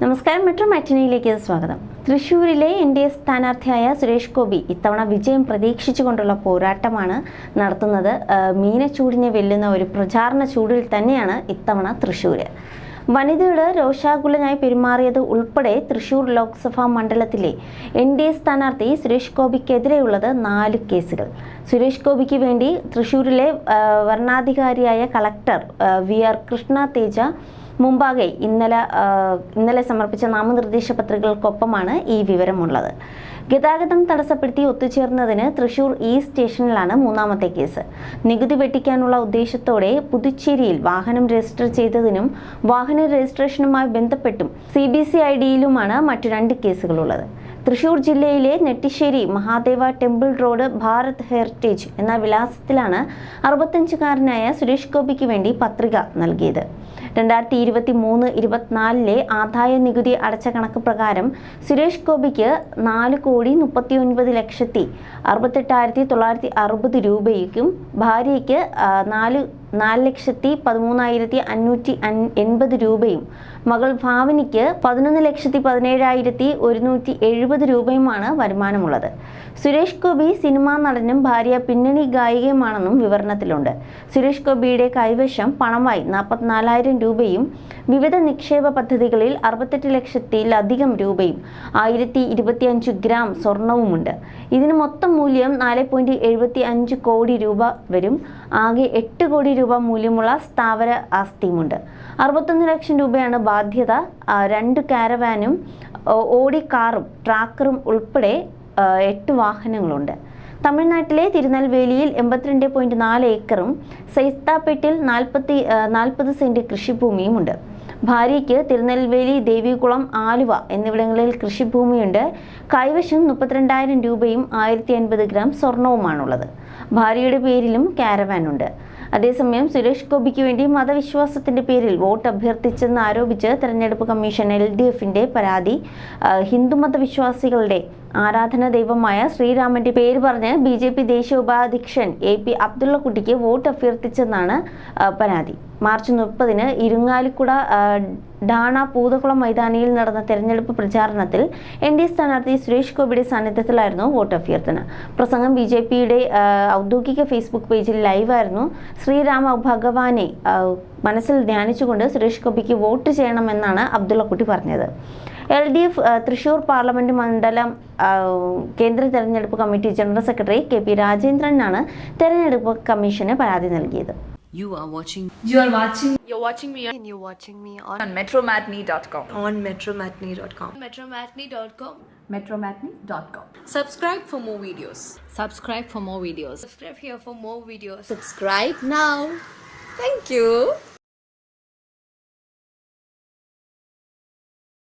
നമസ്കാരം മെട്രോ മാറ്റിനിയിലേക്ക് സ്വാഗതം. തൃശൂരിലെ എൻ ഡി എ സ്ഥാനാർത്ഥിയായ സുരേഷ് ഗോപി ഇത്തവണ വിജയം പ്രതീക്ഷിച്ചുകൊണ്ടുള്ള പോരാട്ടമാണ് നടത്തുന്നത്. മീനച്ചൂടിനെ വെല്ലുന്ന ഒരു പ്രചാരണ ചൂടിൽ തന്നെയാണ് ഇത്തവണ തൃശൂർ വനിതകൾ രോഷാകുലനായി പെരുമാറിയത് ഉൾപ്പെടെ തൃശൂർ ലോക്സഭാ മണ്ഡലത്തിലെ എൻ ഡി എ സ്ഥാനാർത്ഥി സുരേഷ് ഗോപിക്കെതിരെയുള്ളത് നാല് കേസുകൾ. സുരേഷ് ഗോപിക്ക് വേണ്ടി തൃശൂരിലെ വരണാധികാരിയായ collector V R Krishna Teja മുമ്പാകെ ഇന്നലെ ഇന്നലെ സമർപ്പിച്ച നാമനിർദ്ദേശ പത്രികകൾക്കൊപ്പമാണ് ഈ വിവരമുള്ളത്. ഗതാഗതം തടസ്സപ്പെടുത്തി ഒത്തുചേർന്നതിന് തൃശൂർ ഈ സ്റ്റേഷനിലാണ് മൂന്നാമത്തെ കേസ്. നികുതി വെട്ടിക്കാനുള്ള ഉദ്ദേശത്തോടെ പുതുച്ചേരിയിൽ വാഹനം രജിസ്റ്റർ ചെയ്തതിനും വാഹന രജിസ്ട്രേഷനുമായി ബന്ധപ്പെട്ടും സി ബി സി ഐ ഡിയിലുമാണ് മറ്റു രണ്ട് കേസുകളുള്ളത്. തൃശൂർ ജില്ലയിലെ Nettissery Mahadeva temple road Bharat heritage എന്ന വിലാസത്തിലാണ് അറുപത്തഞ്ചുകാരനായ സുരേഷ് ഗോപിക്ക് വേണ്ടി പത്രിക നൽകിയത്. രണ്ടായിരത്തി ഇരുപത്തി മൂന്ന് ഇരുപത്തിനാലിലെ ആദായ നികുതി അടച്ച കണക്ക് പ്രകാരം സുരേഷ് ഗോപിക്ക് നാല് കോടി മുപ്പത്തി ഒൻപത് ലക്ഷത്തി അറുപത്തെട്ടായിരത്തി തൊള്ളായിരത്തി അറുപത് രൂപയ്ക്കും ഭാര്യയ്ക്ക് നാല് നാല് ലക്ഷത്തി പതിമൂന്നായിരത്തി അഞ്ഞൂറ്റി എൺപത് രൂപയും. മകൾ ഭാവനിക്ക് പതിനൊന്ന് ലക്ഷത്തി പതിനേഴായിരത്തി ഒരുന്നൂറ്റി എഴുപത് രൂപയുമാണ് വരുമാനമുള്ളത്. സുരേഷ് ഗോപി സിനിമാ നടനും ഭാര്യ പിന്നണി ഗായികയുമാണെന്നും വിവരണത്തിലുണ്ട്. സുരേഷ് ഗോപിയുടെ കൈവശം പണമായി നാൽപ്പത്തിനാലായിരം രൂപയും വിവിധ നിക്ഷേപ പദ്ധതികളിൽ അറുപത്തെട്ട് ലക്ഷത്തിലധികം രൂപയും ആയിരത്തി ഇരുപത്തിയഞ്ച് ഗ്രാം സ്വർണവുമുണ്ട്. ഇതിന് മൊത്തം മൂല്യം നാല് പോയിന്റ് എഴുപത്തി അഞ്ച് കോടി രൂപ വരും. ആകെ എട്ട് കോടി രൂപ മൂല്യമുള്ള സ്ഥാവര ആസ്തിയുമുണ്ട്. അറുപത്തൊന്ന് ലക്ഷം രൂപയാണ് ബാധ്യത. രണ്ട് കാരവാനും ഓടി കാറും ട്രാക്കറും ഉൾപ്പെടെ എട്ട് വാഹനങ്ങളുണ്ട്. തമിഴ്നാട്ടിലെ തിരുനെൽവേലിയിൽ എൺപത്തിരണ്ട് പോയിന്റ് നാല് ഏക്കറും സൈത്താപ്പേട്ടിൽ നാൽപ്പത്തി നാൽപ്പത് സെന്റ് കൃഷിഭൂമിയുമുണ്ട്. ഭാര്യയ്ക്ക് തിരുനെൽവേലി ദേവികുളം ആലുവ എന്നിവിടങ്ങളിൽ കൃഷിഭൂമിയുണ്ട്. കൈവശം മുപ്പത്തിരണ്ടായിരം രൂപയും ആയിരത്തി അൻപത് ഗ്രാം സ്വർണവുമാണുള്ളത്. ഭാര്യയുടെ പേരിലും കാരവാനുണ്ട്. അതേസമയം സുരേഷ് ഗോപിക്ക് വേണ്ടി മതവിശ്വാസത്തിന്റെ പേരിൽ വോട്ട് അഭ്യർത്ഥിച്ചെന്ന് ആരോപിച്ച് തെരഞ്ഞെടുപ്പ് കമ്മീഷൻ എൽ ഡി എഫിന്റെ പരാതി ഹിന്ദുമത വിശ്വാസികളുടെ ആരാധന ദൈവമായ ശ്രീരാമന്റെ പേര് പറഞ്ഞ് ബി ജെ പി ദേശീയ ഉപാധ്യക്ഷൻ എ പി അബ്ദുള്ളക്കുട്ടിക്ക് വോട്ട് അഭ്യർത്ഥിച്ചെന്നാണ് പരാതി. മാർച്ച് മുപ്പതിന് ഇരുങ്ങാലിക്കുട ഡാണ പൂതക്കുളം മൈതാനിയിൽ നടന്ന തെരഞ്ഞെടുപ്പ് പ്രചാരണത്തിൽ എൻ ഡി എ സ്ഥാനാർത്ഥി സുരേഷ് ഗോപിയുടെ സാന്നിധ്യത്തിലായിരുന്നു വോട്ട് അഭ്യർത്ഥന പ്രസംഗം ബി ജെ പിയുടെ ഔദ്യോഗിക ഫേസ്ബുക്ക് പേജിൽ ലൈവായിരുന്നു. ശ്രീരാമ ഭഗവാനെ മനസ്സിൽ ധ്യാനിച്ചുകൊണ്ട് സുരേഷ് ഗോപിക്ക് വോട്ട് ചെയ്യണമെന്നാണ് അബ്ദുള്ളക്കുട്ടി പറഞ്ഞത്. L D F Thrissur parliament മണ്ഡലം കേന്ദ്ര തെരഞ്ഞെടുപ്പ് committee general secretary K P രാജേന്ദ്രനാണ് തെരഞ്ഞെടുപ്പ് കമ്മീഷന് പരാതി നൽകിയത് You are watching You are watching You're watching me and you're watching me on, on metromatney.com. on metromatney.com. metromatney.com. metromatney.com. Subscribe for more videos. Subscribe for more videos. Subscribe here for more videos. Subscribe now. Thank you.